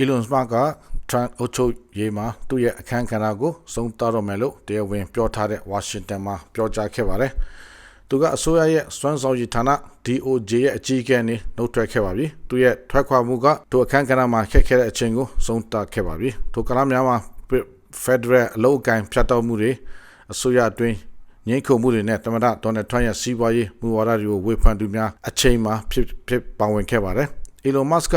Elon Musk က Trump အုပ်ချုပ်ရေးမှာသူ့ရဲ့အခမ်းကဏ္ဍကိုစုံသတ်တော့မယ်လို့တရားဝင်ပြောထားတဲ့ဝါရှင်တန်မှာပြောကြားခဲ့ပါတယ်။သူကအစိုးရရဲ့စွမ်းဆောင်ရည်ဌာန DOJ ရဲ့အကြီးအကဲနဲ့နှုတ်ထွက်ခဲ့ပါပြီ။သူရဲ့ထွက်ခွာမှုကသူအခမ်းကဏ္ဍမှာခက်ခဲတဲ့အချိန်ကိုစုံသတ်ခဲ့ပါပြီ။သူကလာများမှာ Federal အလုပ်အကင်ဖြတ်တောက်မှုတွေအစိုးရအတွင်းငြိမ်းခုံမှုတွေနဲ့တမန်တော်ဒေါ်နယ်ထရန့်ရဲ့စီးပွားရေးမူဝါဒတွေကိုဝေဖန်သူများအချိန်မှာဖြစ်ဖြစ်ပါဝင်ခဲ့ပါတယ်။ Elon Musk က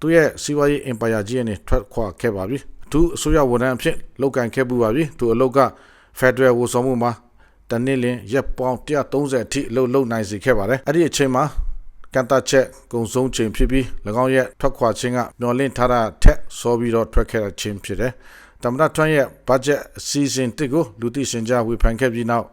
သူ့ရဲ့စီးပွားရေးအင်ပါယာကြီးနဲ့ထွက်ခွာခဲ့ပါပြီ။သူအစိုးရဝန်ထမ်းအဖြစ်လုပ်ကင်ခဲ့ပူပါပြီ။သူအလုပ်က Federal ဝန်ဆောင်မှုမှာတနည်းလင်းရက်ပေါင်း130အထိအလုပ်လုပ်နိုင်စေခဲ့ပါတယ်။အဲ့ဒီအချိန်မှာကန်တာချက်ကုံဆုံးချိန်ဖြစ်ပြီး၎င်းရဲ့ထွက်ခွာခြင်းကမျော်လင့်ထားတာထက်စောပြီးတော့ထွက်ခဲ့တဲ့ခြင်းဖြစ်တယ်။တမန်တော်ထွန်းရဲ့ budget အစီအစဉ်တစ်ကိုလူသိရှင်ကြားဝေဖန်ခဲ့ပြီးနောက်၎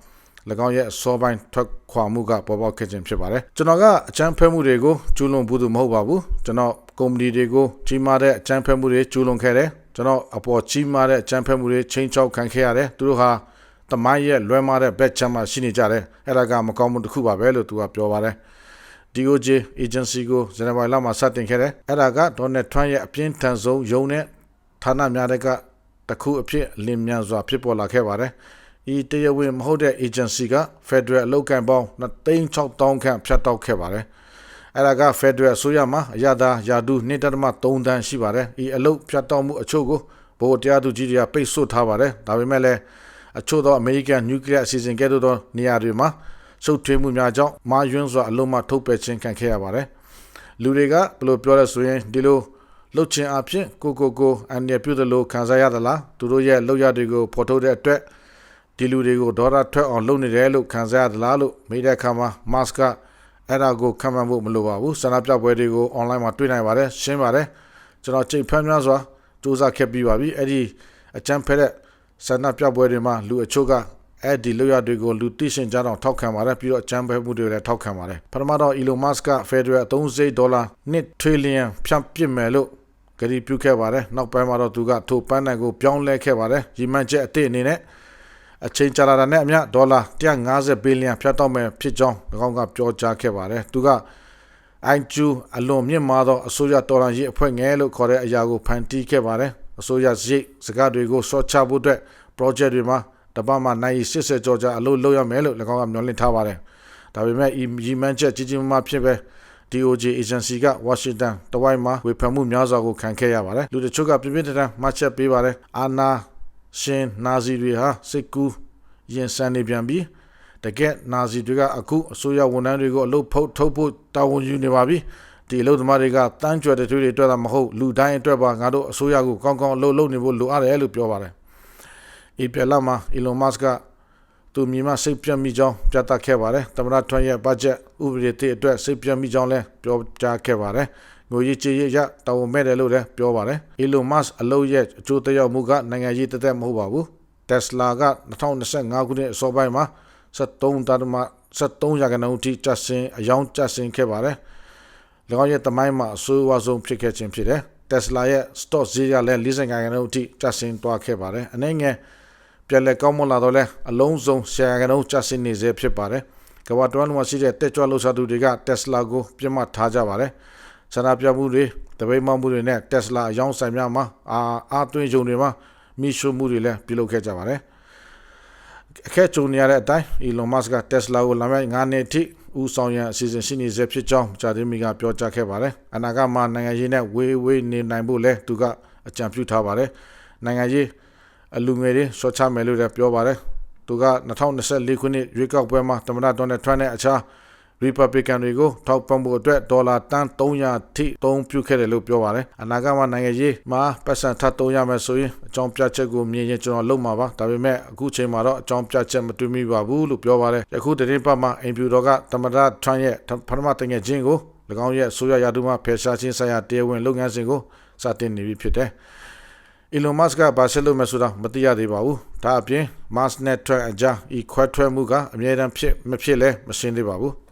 င်းရဲ့စောပိုင်းထွက်ခွာမှုကပေါ်ပေါက်ခဲ့ခြင်းဖြစ်ပါတယ်ကျွန်တော်ကအချမ်းဖဲမှုတွေကိုကျူးလွန်ဘူးသူမဟုတ်ပါဘူးကျွန်တော်ကုမ္ပဏီတွေကိုကြီးမားတဲ့အချမ်းဖဲမှုတွေကျူးလွန်ခဲ့တယ်ကျွန်တော်အပေါ်ကြီးမားတဲ့အချမ်းဖဲမှုတွေချင်းချောက်ခံခဲ့ရတယ်သူတို့ဟာတမိုင်းရဲ့လွဲမားတဲ့ဘက်ချမ်းမှာရှိနေကြတယ်အဲ့ဒါကမကောင်းမှုတစ်ခုပါပဲလို့သူကပြောပါတယ် DOJ agency ကိုဇန်နဝါရီလမှာစတင်ခဲ့တယ်အဲ့ဒါကဒေါ်နယ်ထရန့်ရဲ့အပြင်းထန်ဆုံးယုံတဲ့ဌာနများတဲ့ကတခုအဖြစ်လင်းမြန်စွာဖြစ်ပေါ်လာခဲ့ပါတယ် ဤတရားဝင်မဟုတ်တဲ့ agency က Federal အလုပ်ကံပေါင်း26000ခန့်ဖြတ်တောက်ခဲ့ပါတယ်။အဲ့ဒါက Federal အစိုးရမှာအရသာယာဒူ2.3တန်းရှိပါတယ်။ဤအလုပ်ဖြတ်တောက်မှုအချို့ကိုဗိုလ်တရားသူကြီးတွေကပိတ်ဆို့ထားပါတယ်။ဒါပေမဲ့လည်းအချို့သော American Nuclear အစီအစဉ်ကဲ့သို့သောနေရာတွေမှာစုပ်ထွေးမှုများကြောင့်မာယွန်းစွာအလုံးမထုတ်ပယ်ခြင်းခံခဲ့ရပါတယ်။လူတွေကဘယ်လိုပြောလဲဆိုရင်ဒီလိုလှုပ်ခြင်းအဖြစ်ကိုကိုကိုအန်ရပြုသလိုခံစားရသလားသူတို့ရဲ့လောက်ရတွေကိုဖော်ထုတ်တဲ့အတွက် ဒီလူတွေကိုဒေါ်လာထွက်အောင်လုပ်နေတယ်လို့ခံစားရသလားလို့မေးတဲ့အခါမှာ Musk ကအဲ့ဒါကိုခံမှန်းဖို့မလိုပါဘူးဆန္ဒပြပွဲတွေကို online မှာတွေ့နိုင်ပါတယ်ရှင်းပါတယ်ကျွန်တော်ချိန်ဖမ်းများစွာစူးစမ်းခဲ့ပြီးပါပြီအဲ့ဒီအကြံဖက်တဲ့ဆန္ဒပြပွဲတွေမှာလူအချို့ကအဲ့ဒီလောက်ရတွေကိုလူသိရှင်ကြတော့ထောက်ခံပါတယ်ပြီးတော့အကြံဖက်မှုတွေလည်းထောက်ခံပါတယ်ပထမတော့ Elon Musk က Federal 30ဒေါ်လာ1 trillion ဖြန့်ပစ်မယ်လို့ဂရီပြုခဲ့ပါတယ်နောက်ပိုင်းမှာတော့သူကထိုပန်းနိုင်ကိုပြောင်းလဲခဲ့ပါတယ်ရီမန်ချက်အသစ်အနေနဲ့ အချိန်ကြာလာတာနဲ့အမျှဒေါ်လာ150ဘီလီယံဖြတ်တော့မယ်ဖြစ်ကြောင်း၎င်းကပြောကြားခဲ့ပါတယ်သူကအိုင်ကျူအလွန်မြင့်မားသောအစိုးရတော်လှန်ရေးအဖွဲ့ငယ်လို့ခေါ်တဲ့အရာကိုဖန်တီးခဲ့ပါတယ်အစိုးရရိတ်စကားတွေကိုစောချဖို့အတွက် project တွေမှာတပတ်မှနိုင်80ကျော်ကြာအလုပ်လုပ်ရမယ်လို့၎င်းကမျှော်လင့်ထားပါတယ်ဒါပေမဲ့ဤရီမန်ချက်ကြီးကြီးမားမားဖြစ်ပဲ DOJ agency က Washington တဝိုက်မှာဝေဖန်မှုများစွာကိုခံခဲ့ရပါတယ်လူတချို့ကပြပြတန်းမှတ်ချက်ပေးပါတယ်အာနာ ရှင်နာဇီတွေဟာစိတ်ကူးရင်ဆန်နေပြန်ပြီးတကယ်နာဇီတွေကအခုအစိုးရဝန်ထမ်းတွေကိုအလုပ်ဖုတ်ထုတ်ဖို့တာဝန်ယူနေပါပြီဒီအလုပ်သမားတွေကတန်းကြွတဲ့သူတွေအတွက်သာမဟုတ်လူတိုင်းအတွက်ပါငါတို့အစိုးရကိုကောင်းကောင်းအလုပ်လုပ်နေဖို့လိုအပ်တယ်လို့ပြောပါတယ်ဧပြီလမှာ Elon Musk က သူမြင်မစိတ်ပြတ်မိကြောင်းပြသခဲ့ပါတယ်သမ္မတထွန်းရဲ့ဘတ်ဂျက်ဥပဒေသစ်အတွက်စိတ်ပြတ်မိကြောင်းလည်းပြောကြားခဲ့ပါတယ်ငွေရေးကြေးရေးရတာဝန်မဲ့တယ်လို့လည်းပြောပါတယ် Elon Musk အလုပ်ရဲ့အကျိုးသက်ရောက်မှုကနိုင်ငံရေးတသက်မဟုတ်ပါဘူး Tesla က2025ခုနှစ်အစောပိုင်းမှာ73တရမ73ရာခိုင်နှုန်းထိကျဆင်းအယောင်ကျဆင်းခဲ့ပါတယ်၎င်းရဲ့တမိုင်းမှာအဆိုးအဝါဆုံးဖြစ်ခဲ့ခြင်းဖြစ်တယ် Tesla ရဲ့ stock ဈေးကလည်း40ရာခိုင်နှုန်းထိကျဆင်းသွားခဲ့ပါတယ်အနေငယ် ပြန်လည်ကောင်းမွန်လာတော့လဲအလုံးစုံ10ရာခိုင်နှုန်းကျဆင်းနေစေဖြစ်ပါတယ်ကမ္ဘာတွင်းမှာရှိတဲ့တက်ကြွလှုပ်ရှားသူတွေက Tesla ကိုပြစ်မှတ်ထားကြပါတယ်ဆန္ဒပြမှုတွေတပိတ်မှမှုတွေနဲ့ Tesla အယောင်ဆိုင်များမှာအာအားသွင်းကြုံတွေမှာမိရှုမှုတွေလည်းပြုလုပ်ခဲ့ကြပါတယ်အခက်ကြုံနေရတဲ့အတိုင်း Elon Musk က Tesla ကိုလာမယ့်9နှစ်ထိဦးဆောင်ရန်အစီအစဉ်ရှိနေစေဖြစ်ကြောင်းဂျာဒင်းမီကပြောကြားခဲ့ပါတယ်အနာဂတ်မှာနိုင်ငံရေးနဲ့ဝေးဝေးနေနိုင်ဖို့လည်းသူကအကြံပြုထားပါတယ်နိုင်ငံရေး အလူငွေတွေဆွတ်ချမယ်လို့လည်းပြောပါတယ်သူက2024ခုနှစ်ရွေးကောက်ပွဲမှာသမ္မတဒေါ်နယ်ထရန့်နဲ့အခြား Republican တွေကိုထောက်ပံ့ဖို့အတွက်ဒေါ်လာတန်း300ထိသုံးပြုခဲ့တယ်လို့ပြောပါတယ်အနာဂတ်မှာနိုင်ငံရေးမှာပတ်စံထပ်သုံးရမယ်ဆိုရင်အကြောင်းပြချက်ကိုမြင်ရင်ကျွန်တော်လုပ်မှာပါဒါပေမဲ့အခုချိန်မှာတော့အကြောင်းပြချက်မတွေ့မိပါဘူးလို့ပြောပါတယ်ယခုတရင်ပတ်မှာအင်ဖြူတော်ကသမ္မတထရန့်ရဲ့ပထမတငယ်ချင်းကို၎င်းရဲ့ဆိုရရာထူးမှဖယ်ရှားခြင်းဆိုင်ရာတရားဝင်လုပ်ငန်းစဉ်ကိုစတင်နေပြီဖြစ်တယ် Elon Musk ကဘာဆက်လုပ်မယ်ဆိုတာမသိရသေးပါဘူး။ဒါအပြင် Musk နဲ့ Trump အကြားဤခွဲထွက်မှုကအမြဲတမ်းဖြစ်မဖြစ်လဲမရှင်းသေးပါဘူး။